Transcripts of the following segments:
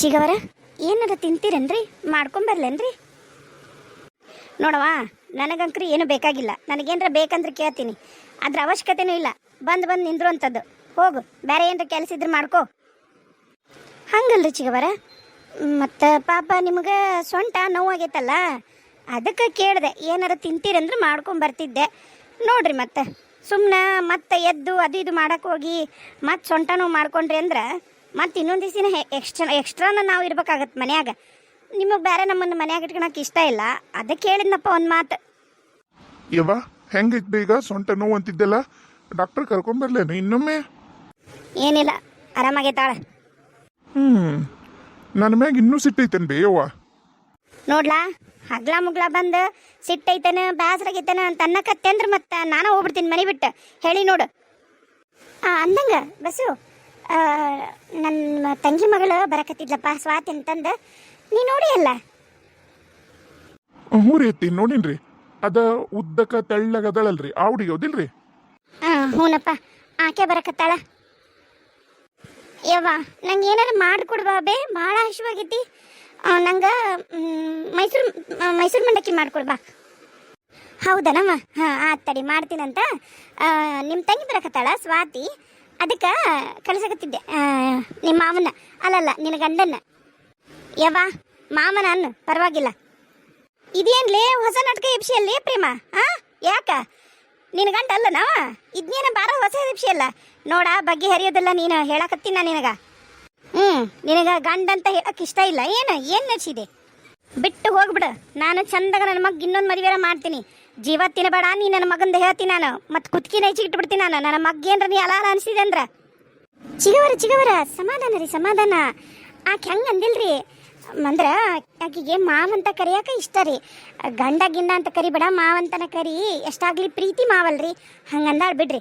ಚಿಗವರ, ಏನಾರ ತಿಂತೀರೇನ್ರಿ? ಮಾಡ್ಕೊಂಬರ್ಲೇನ್ರಿ ನೋಡವ್ವ, ನನಗಂಕ್ರಿ ಏನು ಬೇಕಾಗಿಲ್ಲ. ನನಗೇನ್ರ ಬೇಕಂದ್ರೆ ಕೇಳ್ತೀನಿ. ಅದ್ರ ಅವಶ್ಯಕತೆನೂ ಇಲ್ಲ. ಬಂದು ಬಂದು ನಿಂದ್ರು ಅಂಥದ್ದು ಹೋಗು ಬೇರೆ ಏನಾರ ಕೆಲಸ ಇದ್ರೆ ಮಾಡ್ಕೋ. ಹಂಗಲ್ರಿ ಚಿಗವರ? ಮತ್ತು ಪಾಪ ನಿಮಗೆ ಸೊಂಟ ನೋವಾಗೈತಲ್ಲ? ಅದಕ್ಕೆ ಕೇಳಿದೆ, ಏನಾರ ತಿಂತೀರಂದ್ರೆ ಮಾಡ್ಕೊಂಬರ್ತಿದ್ದೆ ನೋಡ್ರಿ ಮತ್ತೆ. ಸುಮ್ಮನೆ ಮತ್ತೆ ಎದ್ದು ಅದು ಇದು ಮಾಡೋಕೆ ಹೋಗಿ ಮತ್ತೆ ಸೊಂಟ ನೋವು ಮಾಡ್ಕೊಂಡ್ರಿ ಅಂದ್ರೆ ಮತ್ತೆ ಇನ್ನೊಂದು ದಿವಸ ಎಕ್ಸ್ಟ್ರಾ ಎಕ್ಸ್ಟ್ರಾನ ನಾವು ಇರ್ಬೇಕಾಗತ್ತೆ ಮನ್ಯಾಗ. ನಿಮಗೆ ಬೇರೆ ನಮ್ಮನ್ನು ಮನ್ಯಾಗ ಇಟ್ಕೊಳಕ್ಕೆ ಇಷ್ಟ ಇಲ್ಲ. ಅದಕ್ಕೆ ಹೇಳಿದ್ನಪ್ಪ ಒಂದು ಮಾತು. ಯವ್ವ ಹೆಂಗೈತ್ ಬೇಗ ಸೊಂಟ ನೋವು ಅಂತಿದ್ದೆಲ್ಲ? ಡಾಕ್ಟರ್ ಕರ್ಕೊಂಬರ್ಲೇನು ಇನ್ನೊಮ್ಮೆ? ಏನಿಲ್ಲ ಆರಾಮಾಗೈತಾಳ. ಹ್ಮ್ ನನ್ನ ಮ್ಯಾಗ ಇನ್ನೂ ಸಿಟ್ಟೈತೇನ್ ಬೇ ಯವ್ವ. ನೋಡ್ಲಾ ಹಗ್ಲ ಮುಗ್ಲ ಬಂದು ಸಿಟ್ಟೈತನ ಬೇಸರಾಗೈತನ ಅಂತ ಅನ್ನಕತ್ತೆ ಅಂದ್ರೆ ಮತ್ತೆ. ನಾನು ಹೋಗ್ಬಿಡ್ತೀನಿ ಮನೆ ಬಿಟ್ಟು. ಹೇಳಿ ನೋಡು. ಆ, ಅಂದಂಗ ಬಸ್ಸು ನನ್ನ ತಂಗಿ ಮಗಳು ಬರಕತ್ತಿದ್ಲಪ್ಪ ಸ್ವಾತಿ ಅಂತಂದು ನೀ ನೋಡಿ ಅಲ್ಲ. ಹ್ಞೂ ರೀ ಅತ್ತಿ ನೋಡಿನ್ರಿ. ಅದ ಉದ್ದಕ ತೆಳ್ಳಗದಳಲ್ರಿ ಆ ಹುಡುಗಿ ಹೌದಿಲ್ರಿ? ಹಾಂ ಹ್ಞೂನಪ್ಪ ಆಕೆ ಬರಕತ್ತಾಳ. ಯವ್ವ ನಂಗೆ ಏನಾರ ಮಾಡಿಕೊಡ್ಬಾ ಬೇ ಭಾಳ ಹಸಿವಾಗೈತಿ. ನಂಗೆ ಮೈಸೂರು ಮೈಸೂರು ಮಂಡಕ್ಕಿ ಮಾಡ್ಕೊಡ್ಬಾ. ಹೌದನಮ್ಮ ಹಾಂ ಆತ್ ತಡಿ ಮಾಡ್ತೀನಂತ. ನಿಮ್ಮ ತಂಗಿ ಬರಕತ್ತಾಳ ಸ್ವಾತಿ? ಅದಕ್ಕೆ ಕಳಿಸಕತ್ತಿದ್ದೆ. ನಿಮ್ಮ ಮಾವನ ಅಲ್ಲಲ್ಲ, ನಿನ್ನ ಗಂಡನ್ನ. ಯವ್ವ, ಮಾಮನ ಅನ್ನು. ಪರವಾಗಿಲ್ಲ. ಇದೇನ್ಲೇ ಹೊಸ ನಾಟಕ ಎಬ್ಸಿಯಲ್ಲೇ ಪ್ರೇಮ? ಹಾ ಯಾಕ? ನಿನ್ನ ಗಂಡ ಅಲ್ಲ ನಾವ? ಇದ್ನೇನ ಬಾರ ಹೊಸ ಎಬ್ಸಿಯಲ್ಲ? ನೋಡ, ಬಗ್ಗೆ ಹರಿಯೋದಲ್ಲ ನೀನು ಹೇಳಕತ್ತೀನಿ ನಾನು ನಿನಗ? ಹ್ಞೂ ನಿನಗ ಗಂಡ ಅಂತ ಹೇಳಕ್ ಇಷ್ಟ ಇಲ್ಲ. ಏನು ಏನು ನಡ್ಸಿದೆ? ಬಿಟ್ಟು ಹೋಗ್ಬಿಡು. ನಾನು ಚಂದಾಗ ನನ್ನ ಮಗ ಇನ್ನೊಂದು ಮದುವೆರ ಮಾಡ್ತೀನಿ. ಜೀವ ತಿನ್ನಬೇಡ, ನೀ ನನ್ನ ಮಗಂದ ಹೇಳ್ತೀನಿ ನಾನು. ಮತ್ತೆ ಕುತ್ಕಿ ನೈಚಿ ಇಟ್ಬಿಡ್ತೀನಿ ನಾನು. ನನ್ನ ಮಗ್ ಏನ್ರ ನೀ ಅಲಾಲ ಅನಿಸಿದೆ ಅಂದ್ರ. ಚಿಗವರ ಚಿಗವರ, ಸಮಾಧಾನ ರೀ, ಸಮಾಧಾನ. ಆಕೆ ಹೆಂಗೆ ಅಂದಿಲ್ರಿ. ಅಂದ್ರ ಆಕಿಗೆ ಮಾವಂತ ಕರಿಯಾಕ ಇಷ್ಟ ರೀ. ಗಂಡ ಗಿಂಡ ಅಂತ ಕರಿಬೇಡ ಮಾವಂತನ ಕರಿ. ಎಷ್ಟಾಗ್ಲಿ ಪ್ರೀತಿ ಮಾವಲ್ರಿ. ಹಂಗಂದಾಳ್ ಬಿಡ್ರಿ.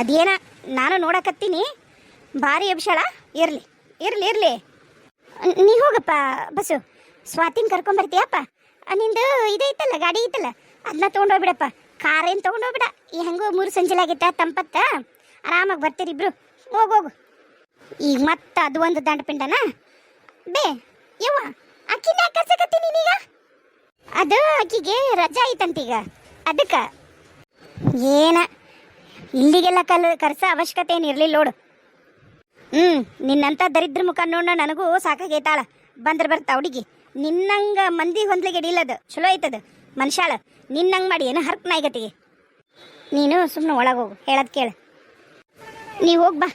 ಅದೇನ, ನಾನು ನೋಡಕತ್ತೀನಿ. ಭಾರಿ ಅಭಿಷಾಳ, ಇರ್ಲಿ ಇರ್ಲಿ ಇರ್ಲಿ. ನೀ ಹೋಗಪ್ಪ ಬಸ್ಸು ಸ್ವಾತಿನ ಕರ್ಕೊಂಬರ್ತೀಯಪ್ಪ ನಿಂದು ಇದೈತಲ್ಲ, ಗಾಡಿ ಐತಲ್ಲ. ಅದನ್ನ ತೊಗೊಂಡೋಗ್ಬಿಡಪ್ಪ ಕಾರ್ ಏನು ತೊಗೊಂಡೋಗ್ಬಿಡ ಈ ಹೆಂಗೋ ಮೂರು ಸಂಜೆಲಾಗಿತ್ತ ತಂಪತ್ತ? ಆರಾಮಾಗಿ ಬರ್ತೀರಿ ಇಬ್ರು. ಹೋಗು ಹೋಗು. ಈಗ ಮತ್ತೆ ಅದು ಒಂದು ದಂಡಪಿಂಡನ? ಬೇ, ಯವ್ವ, ಅಕ್ಕಿನ ಕರ್ಸಕತ್ತೀನಿ ನೀನೀಗ? ಅದು ಅಕ್ಕಿಗೆ ರಜಾ ಐತಂತೀಗ. ಅದಕ್ಕೆ. ಏನ? ಇಲ್ಲಿಗೆಲ್ಲ ಕಲ್, ಕರ್ಸ ಅವಶ್ಯಕತೆ ಏನು ಇರಲಿಲ್ಲ ನೋಡು. ಹ್ಞೂ ನಿನ್ನಂಥ ದರಿದ್ರ ಮುಖ ನೋಡ ನನಗೂ ಸಾಕಾಗೈತಾಳ. ಬಂದ್ರೆ ಬರ್ತಾ ಹುಡುಗಿ. ನಿನ್ನಂಗ ಮಂದಿ ಹೊಂದ್ಲಿಗೆ ಹಿಡಿಲದು ಚಲೋ ಐತದ. ಮನುಷ್ಯಾಳ ನಿನ್ನಂಗೆ ಮಾಡಿ ಏನು ಹರ್ಕ್ ನಾಯಿಗತಿಗೆ? ನೀನು ಸುಮ್ಮನೆ ಒಳಗೆ ಹೋಗು, ಹೇಳೋದು ಕೇಳು. ನೀವು ಹೋಗಿ ಬಾ.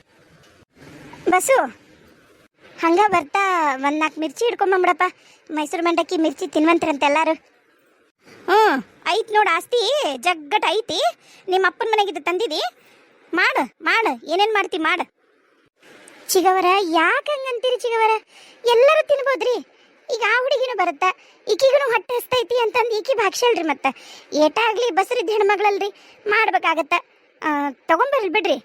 ಬಸ್ಸು ಹಂಗೆ ಬರ್ತಾ ಒಂದು ನಾಲ್ಕು ಮಿರ್ಚಿ ಹಿಡ್ಕೊಂಬಂಬಿಡಪ್ಪ ಮೈಸೂರು ಮಂಡಕ್ಕಿ ಮಿರ್ಚಿ ತಿನ್ವಂತ್ರಂತ ಎಲ್ಲರೂ. ಹ್ಞೂ ಐತಿ ನೋಡು ಆಸ್ತಿ, ಜಗ್ಗಟ ಐತಿ. ನಿಮ್ಮ ಅಪ್ಪನ ಮನೆಗಿದ್ದು ತಂದಿದಿ. ಮಾಡು ಮಾಡು, ಏನೇನು ಮಾಡ್ತಿ ಮಾಡು. ಚಿಗವರ, ಯಾಕೆ ಹಂಗಂತೀರಿ ಚಿಗವರ? ಎಲ್ಲರೂ ತಿನ್ಬೋದ್ರಿ. ಈಗ ಆ ಹುಡುಗಿನ ಬರುತ್ತೆ? ಈಕಿಗೂ ಹೊಟ್ಟೆ ಹಸ್ತೈತಿ ಅಂತಂದು ಈಕಿ ಭಾಗ್ಸಳ್ರಿ ಮತ್ತೆ. ಏಟಾಗ್ಲಿ ಬಸರಿದ್ದ ಹೆಣ್ಮಗಳಲ್ರಿ ಮಾಡ್ಬೇಕಾಗತ್ತೆ? ತಗೊಂಬರ್ರಿ ಬಿಡ್ರಿ.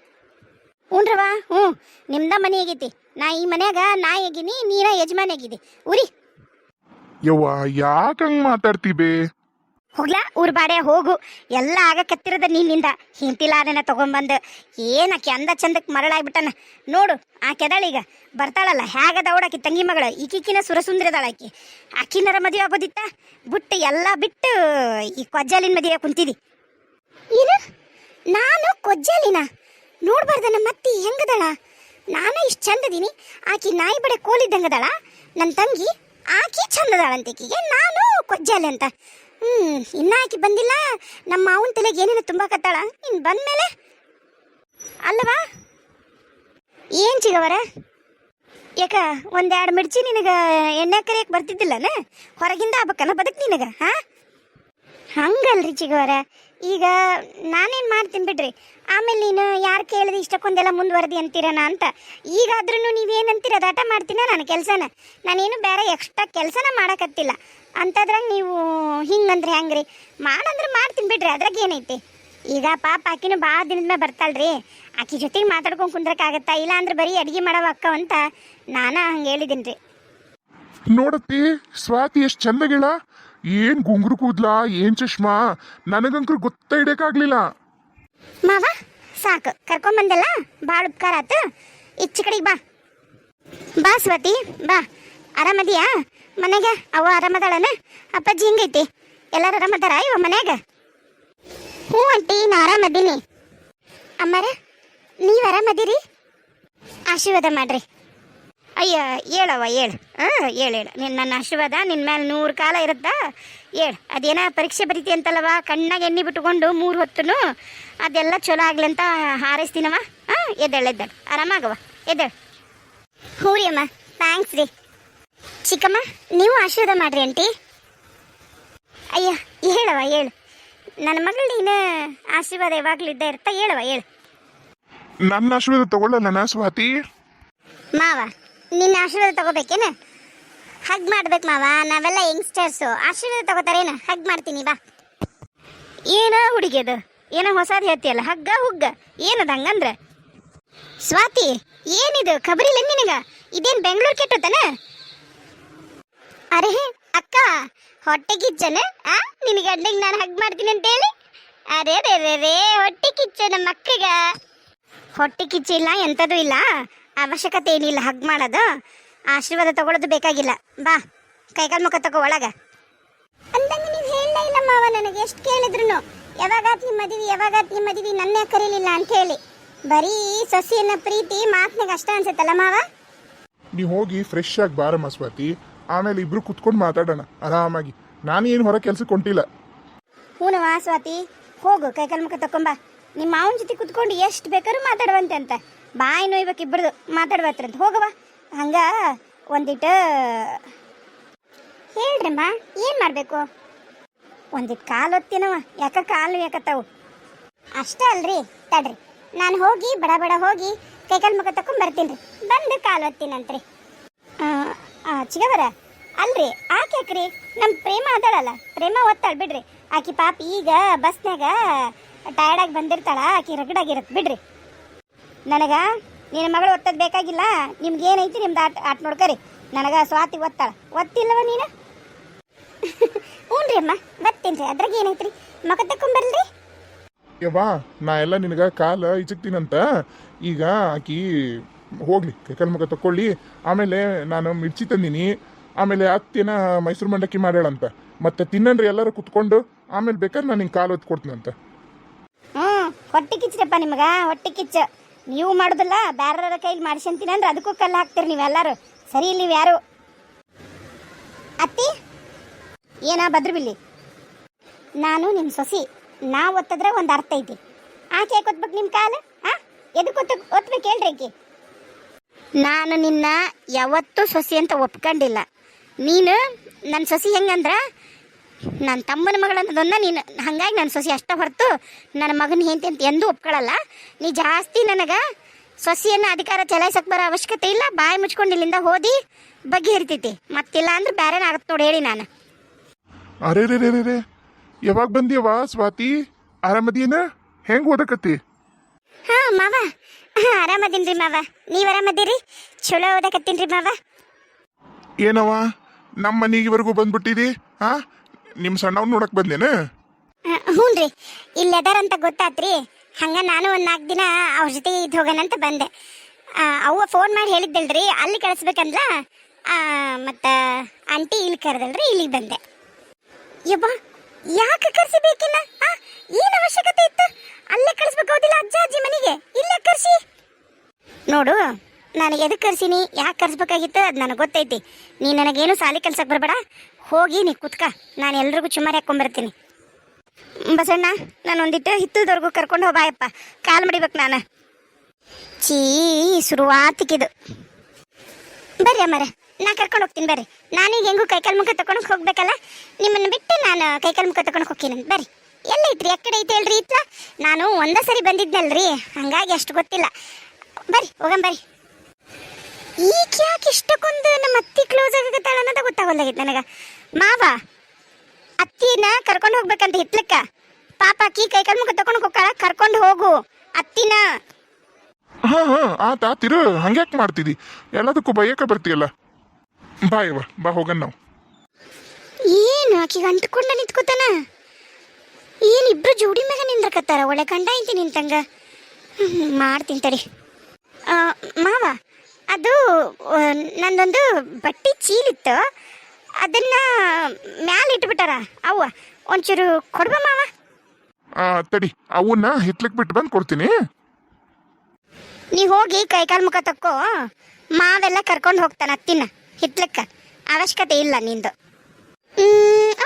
ಹ್ಞೂನ್ರವಾ ಹ್ಞೂ, ನಿಮ್ದ ಮನೆ ಆಗೈತಿ. ನಾ ಈ ಮನ್ಯಾಗ ನಾ ಆಗಿನಿ, ನೀನ ಯಜಮಾನಿ ಆಗಿದಿ ಉರಿ. ಯವ್ವ ಯಾಕಂಗ್ ಮಾತಾಡ್ತಿ ಬೇ? ಹೋಗ್ಲಾ, ಊರ್ ಬಾಡೆ ಹೋಗು. ಎಲ್ಲ ಆಗಕತ್ತಿರದ ನಿನ್ನಿಂದ ಹಿಂತಿಲ್ಲ ಅದನ್ನ ತಗೊಂಬಂದು ಏನಕ್ಕೆ ಅಂದ ಚಂದಕ್ಕೆ ಮರಳಾಗ್ಬಿಟ್ಟನ. ನೋಡು, ಆ ಕೆದಳೀಗ ಬರ್ತಾಳಲ್ಲ, ಹೇಗದ ಆಕಿ ತಂಗಿ ಮಗಳು, ಈಕಿಕಿನ ಸುರಸುಂದರದಾಳ ಆಕಿ. ಆಕಿನರ ಮದುವೆ ಆಗೋದಿತ್ತ? ಬಿಟ್ಟು ಎಲ್ಲ ಬಿಟ್ಟು ಈ ಕೊಜ್ಜಾಲಿನ ಮದುವೆ ಕುಂತಿದಿ. ಏನು? ನಾನು ಕೊಜ್ಜಾಲಿನ? ನೋಡ್ಬಾರ್ದನ ಮತ್ತಿ ಹೆಂಗದಳ? ನಾನು ಇಷ್ಟು ಚಂದದೀನಿ, ಆಕಿ ನಾಯಿ ಬಡೆ ಕೋಲಿದ್ದಂಗದಳ. ನನ್ನ ತಂಗಿ ಆಕಿ ಚಂದದಾಳಂತಿಕಿಗೆ ನಾನು ಕೊಜ್ಜಾಲಿ ಅಂತ. ಹ್ಮ್, ಇನ್ನ ಆಕಿ ಬಂದಿಲ್ಲ, ನಮ್ಮ ಮಾವನ ತಲೆಗೆ ಏನೇನು ತುಂಬಕತ್ತಾಳ ಇನ್ ಬಂದ್ಮೇಲೆ? ಅಲ್ಲವಾ? ಏನ್ ಚಿಗವರ? ಯಾಕ, ಒಂದೆರಡು ಮಿರ್ಚಿ ನಿನಗೆ ಎಣ್ಣೆ ಕರಿಯಕ್ ಬರ್ತಿದ್ದಿಲ್ಲನ? ಹೊರಗಿಂದ ಆಗ್ಬೇಕನ ಬದುಕ್ ನಿನಗೆ, ಹಾ? ಹಂಗಲ್ರಿ ಚಿಗವರ? ಈಗ ನಾನೇನು ಮಾಡ್ತೀನಿ ಬಿಡ್ರಿ, ಆಮೇಲೆ ನೀನು ಯಾರು ಕೇಳಿದ್ರೆ ಇಷ್ಟಕ್ಕೊಂದೆಲ್ಲ ಮುಂದುವರೆದಿ ಅಂತೀರನ ಅಂತ. ಈಗಾದ್ರೂ ನೀವೇನಂತೀರ ಅದಾಟ ಮಾಡ್ತೀನ ನನ್ನ ಕೆಲಸನ? ನಾನೇನು ಬೇರೆ ಎಕ್ಸ್ಟ್ರಾ ಕೆಲಸನ ಮಾಡಕತ್ತಿಲ್ಲ. ಅಂಥದ್ರಾಗ ನೀವು ಹಿಂಗಂದ್ರೆ ಹೆಂಗ್ರಿ? ಮಾಡಂದ್ರೆ ಮಾಡ್ತೀನಿ ಬಿಡ್ರಿ, ಅದ್ರಾಗ ಏನೈತಿ? ಈಗ ಪಾಪ ಆಕಿನೂ ಭಾಳ ದಿನದ ಮೇಲೆ ಬರ್ತಾಳ್ರಿ. ಆಕಿ ಜೊತೆಗೆ ಮಾತಾಡ್ಕೊಂಡು ಕುಂದ್ರಕ್ಕಾಗತ್ತಾ? ಇಲ್ಲ ಅಂದ್ರೆ ಬರೀ ಅಡುಗೆ ಮಾಡವ ಅಕ್ಕ ಅಂತ ನಾನು ಹಂಗೆ ಹೇಳಿದ್ದೀನಿ ರೀ ನೋಡತ್ತಿ, ಸ್ವಾತಿ ಎಷ್ಟು ಚಂದಗಿಳ? ಏನ್ ಗುಂಗುರು ಕೂದ್ಲ? ಏನ್ ಚಶ್ಮಾ? ನನಗಂಕ್ರು ಗೊತ್ತ ಹಿಡಿಯಕ್ಕಾಗ್ಲಿಲ್ಲ ಮಾವ, ಸಾಕು. ಕರ್ಕೊಂಬಂದಲ್ಲ ಭಾಳ ಉಪಕಾರ ಆತು. ಈಚೆ ಕಡೆಗೆ ಬಾ. ಬಾ ಸ್ವಾತಿ, ಬಾ. ಆರಾಮದಿಯಾ ಮನೆಗೆ? ಅವ ಆರಾಮದಾಳನ ಅಪ್ಪಾಜಿ ಹಿಂಗೈತಿ? ಎಲ್ಲಾರು ಆರಾಮದಾರ ಇವ ಮನ್ಯಾಗ ಹ್ಞೂ ಆಂಟಿ, ನಾ ಆರಾಮದೀನಿ ಅಮ್ಮರ, ನೀವು ಆರಾಮದಿರಿ ಆಶೀರ್ವಾದ ಮಾಡ್ರಿ. ಅಯ್ಯ ಹೇಳವ್ವ ಹೇಳು. ಹಾಂ ಹೇಳು ಹೇಳು. ನಿನ್ನ ನನ್ನ ಆಶೀರ್ವಾದ ನಿನ್ನ ಮೇಲೆ ನೂರು ಕಾಲ ಇರುತ್ತಾ? ಹೇಳು. ಅದೇನ ಪರೀಕ್ಷೆ ಬರೀತಿ ಅಂತಲ್ಲವ ಕಣ್ಣಾಗ ಎಣ್ಣೆ ಬಿಟ್ಕೊಂಡು ಮೂರು ಹೊತ್ತು ಅದೆಲ್ಲ ಚಲೋ ಆಗ್ಲಿ ಅಂತ ಹಾರೈಸ್ತೀನವ ಹಾಂ ಎದ್ದೇಳು ಎದ್ದೇಳು. ಆರಾಮಾಗವ ಎದ್ದೇಳು. ಹ್ಞೂ ರೀ ಅಮ್ಮ ಥ್ಯಾಂಕ್ಸ್ ರೀ. ಚಿಕ್ಕಮ್ಮ ನೀವು ಆಶೀರ್ವಾದ ಮಾಡ್ರಿ ಆಂಟಿ. ಅಯ್ಯ ಹೇಳವ ಹೇಳು. ನನ್ನ ಮಗಳು ನೀನು ಆಶೀರ್ವಾದ ಯಾವಾಗಲೂ ಇದ್ದೇ ಇರ್ತಾ ಹೇಳವ ಹೇಳು. ನನ್ನ ಆಶೀರ್ವಾದ ತಗೊಳ್ಳಲ್ಲ ಸ್ವಾತಿ. ಮಾವ. ನಿನ್ನ ಆಶೀರ್ವಾದ ತಗೋಬೇಕೇನ? ಹಗ್ ಮಾಡ್ಬೇಕು ಮಾವ, ನಾವೆಲ್ಲ ಯಂಗ್ಸ್ಟರ್ಸು ಆಶೀರ್ವಾದ ತಗೋತಾರೇನ ಹಗ್ ಮಾಡ್ತೀನಿ, ಬಾ. ಏನ ಹುಡುಗಿದು ಏನೋ ಹೊಸದು ಹೇಳ್ತಿಯಲ್ಲ, ಹಗ್ಗ ಹುಗ್ಗ. ಏನದ ಹಂಗಂದ್ರೆ? ಸ್ವಾತಿ, ಏನಿದು? ಖಬರಿಲ್ಲ ನಿನಗ? ಇದೇನ್ ಬೆಂಗಳೂರು ಕೆಟ್ಟತನ ಅರೆ, ಅಕ್ಕ ಹೊಟ್ಟೆ ಕಿಚ್ಚನ ಆ ನಿನ್ನ ಗಂಡಗೆ ನಾನು ಹಗ್ ಮಾಡ್ತೀನಿ ಅಂತ ಹೇಳಿ ಅರೆ ರೇ ರೇ ರೇ ಹೊಟ್ಟೆ ಕಿಚ್ಚ ನಮ್ಮ ಅಕ್ಕಗ ಹೊಟ್ಟೆ ಕಿಚ್ಚಿಲ್ಲ ಎಂಥದ್ದು ಇಲ್ಲ. ಅವಶ್ಯಕತೆ ಏನಿಲ್ಲ ಹಗ್ ಮಾಡೋದು. ಆಶೀರ್ವಾದ ತಗೊಳ್ಳೋದು ಬೇಕಾಗಿಲ್ಲ. ಬಾ ಕೈಕಾಲು ಮುಖ ತಗೋ ಒಳಗ. ಅಂದಂಗೆ ನೀವು ಹೇಳಲೇ ಇಲ್ಲ ಮಾವ ನನಗೆ ಎಷ್ಟು ಕೇಳಿದ್ರು ಯಾವಾಗಾತ್ ನಿಮ್ಮ ಮದುವೆ ಯಾವಾಗಾತ್ ನಿಮ್ಮ ಮದುವೆ ನನ್ನೇ ಕರೀಲಿಲ್ಲ ಅಂತ ಹೇಳಿ. ಬರೀ ಸೊಸೆಯನ್ನ ಪ್ರೀತಿ ಮಾತ್ನಾಗ ಅಷ್ಟ ಅನ್ಸುತ್ತಲ್ಲ ಮಾವ? ನೀ ಹೋಗಿ ಫ್ರೆಶ್ ಆಗಿ ಬಾರಮ್ಮ ಸ್ವಾತಿ. ಆಮೇಲೆ ಇಬ್ರು ಕುತ್ಕೊಂಡು ಮಾತಾಡೋಣ ಆರಾಮಾಗಿ. ನಾನು ಏನು ಹೊರ ಕೆಲ್ಸಕ್ಕೆ ಹೊಂಟಿಲ್ಲ. ಹೂನವ ಸ್ವಾತಿ ಹೋಗು ಕೈಕಾಲು ಮುಖ ತಕೊಂಬ. ನಿಮ್ಮ ಮಾವನ ಜೊತೆ ಕುತ್ಕೊಂಡು ಎಷ್ಟು ಬೇಕಾದ್ರೂ ಮಾತಾಡುವಂತೆ ಅಂತ. ಬಾಯಿ ನೋಯ್ಬೇಕು ಇಬ್ಬರದು ಮಾತಾಡುವತ್ರಂತ ಹೋಗವ ಹಂಗ ಒಂದಿಟ್ಟು ಹೇಳ್ರಮ್ಮ, ಏನು ಮಾಡಬೇಕು? ಒಂದಿಟ್ಟು ಕಾಲು ಒತ್ತಿನವ ಯಾಕ ಕಾಲು ಯಾಕತ್ತಾವು? ಅಷ್ಟೇ ಅಲ್ರಿ, ತಡ್ರಿ. ನಾನು ಹೋಗಿ, ಬಡ ಬಡ ಹೋಗಿ ಕೈಕಾಲು ಮುಖ ತಕೊಂಡ್ ಬರ್ತೀನಿ ಬಂದು ಕಾಲು ಒತ್ತೀನಂತ್ರಿ ಚಿಗವರ, ಅಲ್ರಿ, ಆಕೆ ಯಾಕ್ರಿ? ನಮ್ಮ ಪ್ರೇಮ ಅದಾಳಲ್ಲ, ಪ್ರೇಮ ಒತ್ತಾಳ ಬಿಡ್ರಿ. ಆಕಿ ಪಾಪ ಈಗ ಬಸ್ನಾಗ ಟಯರ್ಡಾಗಿ ಬಂದಿರ್ತಾಳ, ಆಕಿ ರಗಡಾಗಿರತ್ತೆ ಬಿಡ್ರಿ. ನನಗ ನಿನ್ನ ಮಗಳು ಒತ್ತದ್ ಬೇಕಾಗಿಲ್ಲ ನಿಮ್ಗೆ ಏನೈತಿ ನಿಮ್ದು ಆಟ ಆಟ ನೋಡ್ಕರಿ. ನನಗ ಸ್ವಾತಿ ಒತ್ತಾಳ. ಒತ್ತಿಲ್ಲವ ನೀನು? ಹ್ಞೂ ಅಮ್ಮ ಬರ್ತೀನಿ ರೀ ಅದ್ರಾಗ ಏನೈತ್ರಿ? ಮಗ ತಕೊಂಬರ್ಲಿ ಯವ್ವಾ ನಾ ಎಲ್ಲ ನಿನಗ ಕಾಲ ಇಚಕ್ತೀನಂತ ಈಗ ಆಕಿ ಹೋಗ್ಲಿ ಕೈಕಲ್ ಮಗ ತಕೊಳ್ಳಿ ಆಮೇಲೆ ನಾನು ಮಿರ್ಚಿ ತಂದೀನಿ. ಆಮೇಲೆ ಅತ್ತಿನ ಮೈಸೂರು ಮಂಡಕ್ಕಿ ಮಾಡ್ಯಾಳಂತ. ಮತ್ತೆ ತಿನ್ನನ್ರಿ ಎಲ್ಲರೂ ಕುತ್ಕೊಂಡು. ಆಮೇಲೆ ಬೇಕಾದ್ರೆ ನಾನು ನಿಂಗೆ ಕಾಲು ಹೊತ್ಕೊಡ್ತೀನಂತ ಹ್ಞೂ ಹೊಟ್ಟೆ ಕಿಚ್ಚರಪ್ಪ ನಿಮಗ ಹೊಟ್ಟೆ ಕಿಚ್ಚ. ನೀವು ಮಾಡೋದಲ್ಲ ಬ್ಯಾರರ ಕೈಲಿ ಮಾಡ್ಸಂತೀನಿ ಅಂದ್ರೆ ಅದಕ್ಕೂ ಕಲ್ಲು ಹಾಕ್ತೀರಿ ನೀವೆಲ್ಲರೂ. ಸರಿ ಇಲ್ಲಿ ಯಾರು ಅತ್ತಿ? ಏನ ಬದ್ರಬಿಲ್ಲಿ ನಾನು ನಿಮ್ಮ ಸೊಸಿ ನಾ ಒತ್ತದ್ರೆ ಒಂದು ಅರ್ಥ ಐತಿ. ಆಕೆ ಕೊತ್ಬೇಕು ನಿಮ್ಮ ಕಾಲು ಹಾಂ ಎದಕ್ಕೆ ಒತ್ತ ಒತ್ಬೇಕು ಹೇಳ್ರಿ ಆಕೆ. ನಾನು ನಿನ್ನ ಯಾವತ್ತೂ ಸೊಸಿ ಅಂತ ಒಪ್ಕೊಂಡಿಲ್ಲ. ನೀನು ನನ್ನ ಸೊಸಿ ಹೆಂಗಂದ್ರ ನನ್ನ ತಮ್ಮನ ಮಗಳು ನನ್ನ ನೀನು ಹಂಗಾಗಿ ನನ್ನ ಸೊಸಿ ಅಷ್ಟ ಹೊರತು ನನ್ನ ಮಗನ ಹೆಂಡತಿ ಅಂತ ಎಂದೂ ಒಪ್ಕೊಳ್ಳಲ್ಲ ನೀ ಜಾಸ್ತಿ ನನಗೆ ಸೊಸೆಯನ್ನು ಅಧಿಕಾರ ಚಲಾಯಿಸಕ್ಕೆ ಬರೋ ಅವಶ್ಯಕತೆ ಇಲ್ಲ. ಬಾಯಿ ಮುಚ್ಕೊಂಡು ಇಲ್ಲಿಂದ ಹೋದಿ ಬಗೆಹರಿತೈತಿ ಮತ್ತಿಲ್ಲ ಅಂದ್ರೆ ಬೇರೆನ ಆಗತ್ತೆ ನೋಡಿ ಹೇಳಿ ನಾನು. ಅರೆ ರೇ ರೇ ರೇ ರೇ ಯಾವಾಗ ಬಂದಿಯವಾ ಸ್ವಾತಿ? ಆರಾಮದೀನ ಹೆಂಗ್ ಓದಕತ್ತಿ? ಹಾ ಮಾವ. ಆರಾಮದೀನ್ರಿ ಆರಾಮದೀನಿ ಮಾವ. ನೀವು ಆರಾಮದೀರಿ? ಚಲೋ ಓದಕತ್ತೀನಿ ರೀ ಮಾವ. ಏನವ್ವ ನಮ್ಮ ಮನೆಗಿವರೆಗೂ ಬಂದ್ಬಿಟ್ಟಿದಿ? ಹಾ ನಿಮ್ಮ ಸಣ್ಣವ್ ನೋಡಕ್ ಬಂದೇನ? ಹ್ಞೂ ರೀ ಇಲ್ಲಿ ಅದಾರಂತ ಗೊತ್ತಾತ್ರಿ. ಹಂಗ ನಾನು ಒಂದು ನಾಲ್ಕು ದಿನ ಅವ್ರ ಜೊತೆ ಇದ್ದು ಹೋಗೋಣಂತ ಬಂದೆ. ಆ, ಅವ್ವ ಫೋನ್ ಮಾಡಿ ಹೇಳಿದ್ದಲ್ರಿ ಅಲ್ಲಿ ಕಳಿಸ್ಬೇಕಂದ್ರ ಮತ್ತು ಆಂಟಿ ಇಲ್ಲಿ ಕರೆದಲ್ರಿ ಇಲ್ಲಿಗೆ ಬಂದೆ. ಯಬ್ಬ ಯಾಕೆ ಕರ್ಸಿಬೇಕಿಲ್ಲ ಏನ್ ಅವಶ್ಯಕತೆ ಇತ್ತು? ಅಲ್ಲೇ ಕಳಿಸ್ಬೇಕಾಗಿಲ್ಲ ಅಜ್ಜ ಅಜ್ಜಿ ಮನೆಗೆ? ಇಲ್ಲೇ ಕರ್ಸಿ. ನೋಡು ನಾನು ಎದಕ್ಕೆ ಕರ್ಸಿನಿ ಯಾಕೆ ಕರ್ಸ್ಬೇಕಾಗಿತ್ತು ಅದು ನನಗೆ ಗೊತ್ತೈತಿ. ನೀ ನನಗೇನು ಸಾಲಿ ಕೆಲ್ಸಕ್ಕೆ ಬರಬೇಡ. ಹೋಗಿ ನೀ ಕುತ್ಕ. ನಾನು ಎಲ್ರಿಗೂ ಚುಮಾರಿ ಹಾಕ್ಕೊಂಬರ್ತೀನಿ ಬಸಣ್ಣ, ನಾನು ಒಂದಿಟ್ಟು ಹಿತ್ತಲ್ದವ್ರಿಗೂ ಕರ್ಕೊಂಡು ಹೋಗಾಯಪ್ಪ ಕಾಲ್ ಮಡಿಬೇಕು ನಾನು. ಚೀ ಶುರುವಾತಿಕಿದು ಬರ್ರಿ ಅಮ್ಮರ ನಾ ಕರ್ಕೊಂಡು ಹೋಗ್ತೀನಿ ಬರ್ರಿ. ನಾನೀಗ ಹೆಂಗೂ ಕೈಕಾಲು ಮುಖ ತಗೊಂಡು ಹೋಗ್ಬೇಕಲ್ಲ? ನಿಮ್ಮನ್ನು ಬಿಟ್ಟು ನಾನು ಕೈಕಾಲು ಮುಖ ತಗೊಂಡು ಹೋಗ್ತೀನಿ. ಬರ್ರಿ. ಎಲ್ಲ ಐತ್ರಿ, ಎಕ್ಕಡೆ ಐತೆ ಹೇಳ್ರಿ ಇತ್ತ ನಾನು ಒಂದೇ ಸರಿ ಬಂದಿದ್ನಲ್ರಿ. ಹಂಗಾಗಿ ಅಷ್ಟು ಗೊತ್ತಿಲ್ಲ. ಬರ್ರಿ ಹೋಗಂ ಬರ್ರಿ. ಈಗ ಯಾಕೆ ಇಷ್ಟಕ್ಕೊಂದು ನಮ್ಮ ಅತ್ತಿ ಕ್ಲೋಸ್ ಆಗತ್ತಾಳ ಅನ್ನೋದ ಗೊತ್ತಾಗಲ್ಲಾಗಿತ್ತು ನನಗೆ. ಮಾವ ಅತ್ತಿನ ಕರ್ಕೊಂಡು ಹೋಗ್ಬೇಕಂತ ಹಿತ್ಲಕ್ಕ. ಪಾಪ ಅಕ್ಕಿ ಕೈ ಕಾಲು ಮುಖ ತಕೊಂಡು ಹೋಗ್ತಾಳ ಕರ್ಕೊಂಡು ಹೋಗು. ಅತ್ತಿನ. ಹಾ ಹಾ ಆತ ಆತಿರು ಹಂಗ್ಯಾಕ್ ಮಾಡ್ತಿದಿ? ಎಲ್ಲದಕ್ಕೂ ಬೈಯಕ ಬರ್ತೀಯಲ್ಲ? ಬಾ ಯವ್ವ ಬಾ ಹೋಗನ್ ನಾವು. ಏನು ಆಕಿಗೆ ಅಂಟ್ಕೊಂಡ ನಿಂತ್ಕೋತಾನ? ಏನು ಇಬ್ರು ಜೋಡಿ ಮ್ಯಾಗ ನಿಂದ್ರಕತ್ತಾರ? ಒಳ್ಳೆ ಕಂಡ ಐತಿ ನಿಂತಂಗ. ಮಾಡ್ತೀನಿ ತಡಿ. ಮಾವ ಅದು ನಂದೊಂದು ಬಟ್ಟೆ ಚೀಲಿತ್ತು. ಅದನ್ನ ಮ್ಯಾಲ ಇಟ್ಬಿಟ್ಟಾರ ಅವ್ವ. ಒಂಚೂರು ಕೊಡ್ಬ ಮಾವ. ತಡಿ ಅವನ್ನ ಹಿತ್ಲಿಕ್ ಬಿಟ್ಟು ಬಂದು ಕೊಡ್ತೀನಿ. ನೀ ಹೋಗಿ ಕೈಕಾಲು ಮುಖ ತಕ್ಕೋ. ಮಾವೆಲ್ಲ ಕರ್ಕೊಂಡು ಹೋಗ್ತಾನ ಅತ್ತಿನ ಹಿತ್ಲಕ್ಕ. ಅವಶ್ಯಕತೆ ಇಲ್ಲ ನಿಂದು.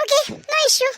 Okay no issue